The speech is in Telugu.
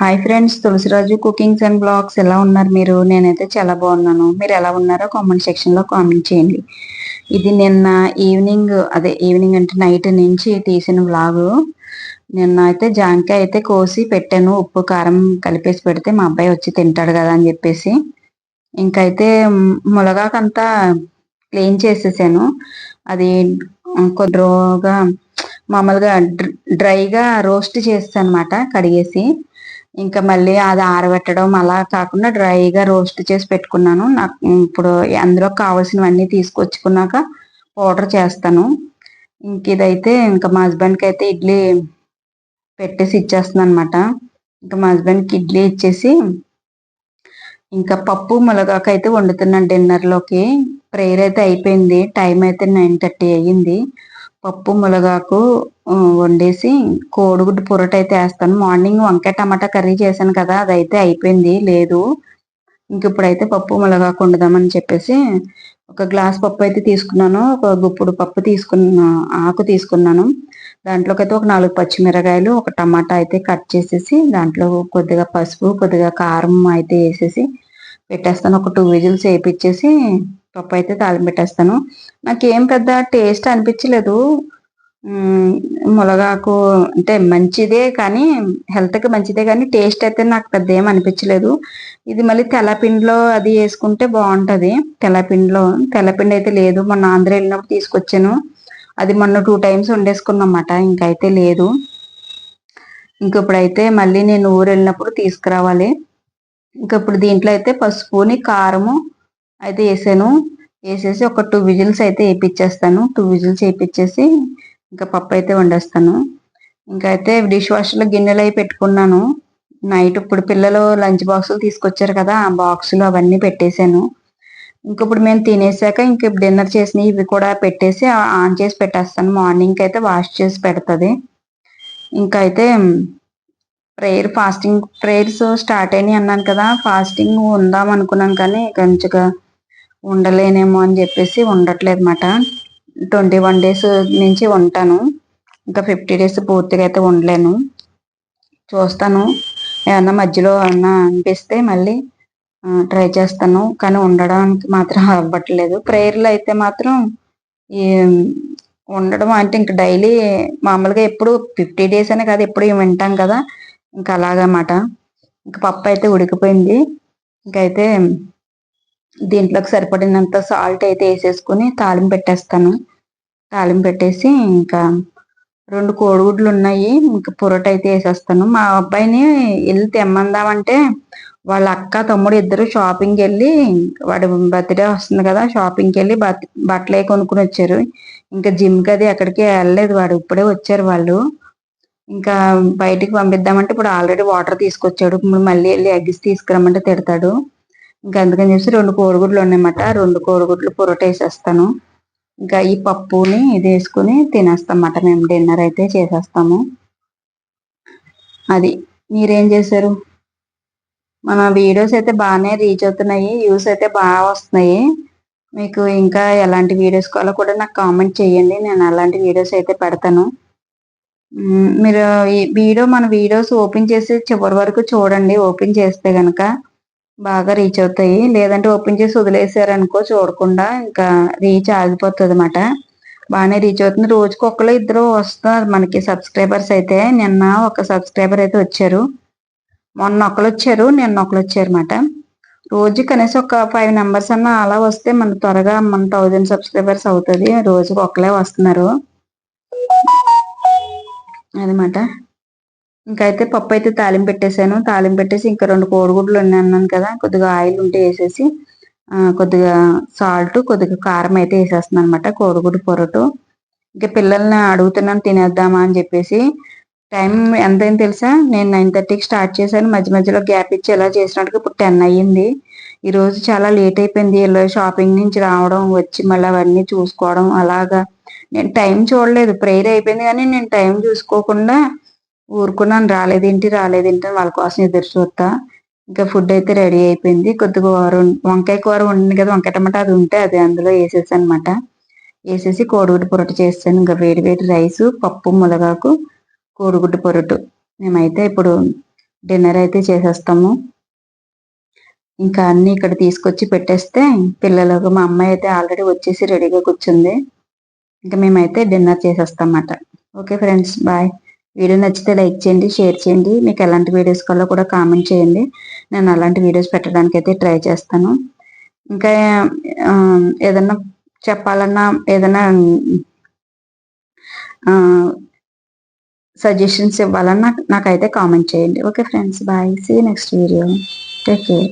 Hi friends Tulasiraju cookings and blogs ఎలా ఉన్నారు మీరు? నేనైతే చాలా బాగున్నాను. మీరు ఎలా ఉన్నారో కామెంట్ సెక్షన్లో కామెంట్ చేయండి. ఇది నిన్న ఈవినింగ్ అదే ఈవినింగ్ అంటే నైట్ నుంచి తీసిన బ్లాగు నిన్న అయితే జాంకాయ అయితే కోసి పెట్టాను. ఉప్పు కారం కలిపేసి పెడితే మా అబ్బాయి వచ్చి తింటాడు కదా అని చెప్పేసి. ఇంకైతే ములగాకంతా క్లీన్ చేసేసాను. అది కొద్దిగా మామూలుగా డ్రైగా రోస్ట్ చేస్తాను అనమాట కడిగేసి. ఇంకా మళ్ళీ అది ఆరబెట్టడం అలా కాకుండా డ్రైగా రోస్ట్ చేసి పెట్టుకున్నాను. నాకు ఇప్పుడు అందులో కావాల్సినవన్నీ తీసుకొచ్చుకున్నాక పౌడర్ చేస్తాను. ఇంక ఇదైతే ఇంకా మా హస్బెండ్కి అయితే ఇడ్లీ పెట్టేసి ఇచ్చేస్తుంది అనమాట ఇంకా మా హస్బెండ్కి ఇడ్లీ ఇచ్చేసి ఇంకా పప్పు ములగాక అయితే వండుతున్నాను డిన్నర్లోకి. ప్రేయర్ అయితే అయిపోయింది. టైం అయితే నైన్ థర్టీ అయ్యింది. పప్పు ములగాకు వండేసి కోడిగుడ్డు పొరట అయితే వేస్తాను. మార్నింగ్ వంకాయ టమాటా కర్రీ చేశాను కదా అదైతే అయిపోయింది. లేదు. ఇంక ఇప్పుడైతే పప్పు ములగాకు వండుదామని చెప్పేసి ఒక గ్లాస్ పప్పు అయితే తీసుకున్నాను. ఒక గుప్పుడు పప్పు తీసుకున్న ఆకు తీసుకున్నాను. దాంట్లోకి అయితే ఒక నాలుగు పచ్చిమిరకాయలు ఒక టమాటా అయితే కట్ చేసేసి దాంట్లో కొద్దిగా పసుపు కొద్దిగా కారం అయితే వేసేసి పెట్టేస్తాను. ఒక టూ విజిల్స్ వేయించేసి పప్పు అయితే తాళం పెట్టేస్తాను. నాకేం పెద్ద టేస్ట్ అనిపించలేదు. ములగాకు అంటే మంచిదే కానీ హెల్త్కి మంచిదే కానీ టేస్ట్ అయితే నాకు పెద్ద ఏం అనిపించలేదు. ఇది మళ్ళీ తెల్లపిండిలో అది వేసుకుంటే బాగుంటుంది. తెల్లపిండిలో తెల్లపిండి అయితే లేదు. మొన్న ఆంధ్ర వెళ్ళినప్పుడు తీసుకొచ్చాను. అది మొన్న టూ టైమ్స్ వండేసుకున్నమాట. ఇంకైతే లేదు. ఇంక ఇప్పుడైతే మళ్ళీ నేను ఊరు వెళ్ళినప్పుడు తీసుకురావాలి. ఇంక ఇప్పుడు దీంట్లో అయితే పసుపుని కారము అయితే వేసాను. వేసేసి ఒక టూ విజిల్స్ అయితే వేయించేస్తాను టూ విజిల్స్ వేయించేసి ఇంకా పప్పు అయితే వండేస్తాను. ఇంకా అయితే డిష్ వాషర్లో గిన్నెలు అవి పెట్టుకున్నాను. నైట్ ఇప్పుడు పిల్లలు లంచ్ బాక్సులు తీసుకొచ్చారు కదా ఆ బాక్సులు అవన్నీ పెట్టేశాను. ఇంక ఇప్పుడు మేము తినేసాక ఇంక డిన్నర్ చేసిన ఇవి కూడా పెట్టేసి ఆన్ చేసి పెట్టేస్తాను. మార్నింగ్ అయితే వాష్ చేసి పెడుతుంది. ఇంకా అయితే ప్రేయర్ ఫాస్టింగ్ ప్రేయర్స్ స్టార్ట్ అయినాయి అన్నాను కదా ఫాస్టింగ్ ఉందాం అనుకున్నాను కానీ కొంచెంగా ఉండలేనేమో అని చెప్పేసి ఉండట్లేదు అనమాట ట్వంటీ వన్ డేస్ నుంచి ఉంటాను. ఇంకా ఫిఫ్టీ డేస్ పూర్తిగా అయితే ఉండలేను. చూస్తాను. ఏమన్నా మధ్యలో ఏమన్నా అనిపిస్తే మళ్ళీ ట్రై చేస్తాను. కానీ ఉండడానికి మాత్రం అవ్వట్లేదు. ప్రేయర్లు అయితే మాత్రం ఈ ఉండడం అంటే ఇంక డైలీ మామూలుగా ఎప్పుడు ఫిఫ్టీ డేస్ అనే కాదు ఎప్పుడు వింటాం కదా. ఇంకా అలాగన్నమాట. ఇంకా పప్పు అయితే ఉడికిపోయింది. ఇంకైతే దీంట్లోకి సరిపడినంత సాల్ట్ అయితే వేసేసుకుని తాలింపు పెట్టేస్తాను. తాలింపు పెట్టేసి ఇంకా రెండు కోడిగుడ్లు ఉన్నాయి. ఇంకా పొరట అయితే వేసేస్తాను. మా అబ్బాయిని వెళ్ళి తెమ్మందామంటే వాళ్ళ అక్క తమ్ముడు ఇద్దరు షాపింగ్కి వెళ్ళి వాడి బర్త్డే వస్తుంది కదా షాపింగ్కి వెళ్ళి బట్టలే కొనుక్కుని వచ్చారు. ఇంకా జిమ్కి అది ఎక్కడికి వెళ్ళలేదు వాడు. ఇప్పుడే వచ్చారు వాళ్ళు. ఇంకా బయటికి పంపిద్దామంటే ఇప్పుడు ఆల్రెడీ వాటర్ తీసుకొచ్చాడు. ఇప్పుడు మళ్ళీ వెళ్ళి ఎగ్స్ తీసుకురమ్మంటే తిడతాడు. ఇంకా అందుకని చెప్పి రెండు కోడిగుడ్లు ఉన్నాయన్నమాట. రెండు కోడిగుడ్లు పొరట వేసేస్తాను. ఇంకా ఈ పప్పుని ఇది వేసుకుని తినేస్తామన్నమాట మేము డిన్నర్ అయితే చేసేస్తాము. అది మీరేం చేశారు? మన వీడియోస్ అయితే బాగానే రీచ్ అవుతున్నాయి. వ్యూస్ అయితే బాగా వస్తున్నాయి. మీకు ఇంకా ఎలాంటి వీడియోస్ కావాలో కూడా నాకు కామెంట్ చేయండి. నేను అలాంటి వీడియోస్ అయితే పెడతాను. మీరు ఈ వీడియో మన వీడియోస్ ఓపెన్ చేసి చివరి వరకు చూడండి. ఓపెన్ చేస్తే కనుక బాగా రీచ్ అవుతాయి. లేదంటే ఓపెన్ చేసి వదిలేసారనుకో చూడకుండా ఇంకా రీచ్ ఆగిపోతుంది అనమాట బాగానే రీచ్ అవుతుంది. రోజుకి ఒకళ్ళు ఇద్దరు వస్తున్నారు మనకి సబ్స్క్రైబర్స్ అయితే. నిన్న ఒక సబ్స్క్రైబర్ అయితే వచ్చారు. మొన్న ఒకరు వచ్చారు. నిన్న ఒకరు వచ్చారు అనమాట రోజు కనీసం ఒక ఫైవ్ నెంబర్స్ అన్న అలా వస్తే మన త్వరగా మన థౌజండ్ సబ్స్క్రైబర్స్ అవుతుంది. రోజుకి ఒకలే వస్తున్నారు. అదనమాట ఇంకైతే పప్పు అయితే తాలింపు పెట్టేశాను. తాలింపు పెట్టేసి ఇంకా రెండు కోడిగుడ్లు ఉన్నాయి అన్నాను కదా కొద్దిగా ఆయిల్ ఉంటే వేసేసి కొద్దిగా సాల్ట్ కొద్దిగా కారం అయితే వేసేస్తున్నాను అనమాట కోడిగుడ్డు పొరటు. ఇంకా పిల్లల్ని అడుగుతున్నాను తినేద్దామా అని చెప్పేసి. టైం ఎంతైంది తెలుసా? నేను నైన్ థర్టీకి స్టార్ట్ చేశాను. మధ్య మధ్యలో గ్యాప్ ఇచ్చి ఎలా చేసినట్టుగా ఇప్పుడు టెన్ అయ్యింది. ఈరోజు చాలా లేట్ అయిపోయింది. ఇలా షాపింగ్ నుంచి రావడం వచ్చి మళ్ళీ అవన్నీ చూసుకోవడం అలాగా. నేను టైం చూడలేదు. ప్రేయర్ అయిపోయింది కానీ నేను టైం చూసుకోకుండా ఊరుకున్నాను రాలేదేంటి రాలేదేంటి వాళ్ళ కోసం ఎదురు చూస్తా. ఇంకా ఫుడ్ అయితే రెడీ అయిపోయింది. కొద్దిగా వంకాయ కూర ఉండింది కదా వంకాయ టమాటా అది ఉంటే అది అందులో వేసేసి అనమాట వేసేసి కోడిగుడ్డు పొరటు చేస్తాను. ఇంకా వేడి వేడి రైస్ పప్పు ములగాకు కోడిగుడ్డు పొరటు మేమైతే ఇప్పుడు డిన్నర్ అయితే చేసేస్తాము. ఇంకా అన్ని ఇక్కడ తీసుకొచ్చి పెట్టేస్తే పిల్లలకు మా అమ్మాయి అయితే ఆల్రెడీ వచ్చేసి రెడీగా కూర్చుంది. ఇంకా మేమైతే డిన్నర్ చేసేస్తాం అన్నమాట. Okay friends bye. వీడియో నచ్చితే లైక్ చేయండి షేర్ చేయండి. మీకు ఎలాంటి వీడియోస్ కల్లో కూడా కామెంట్ చేయండి. నేను అలాంటి వీడియోస్ పెట్టడానికి అయితే ట్రై చేస్తాను. ఇంకా ఏదన్నా చెప్పాలన్నా ఏదైనా సజెషన్స్ ఇవ్వాలన్నా నాకైతే కామెంట్ చేయండి. Okay friends bye. See next video take care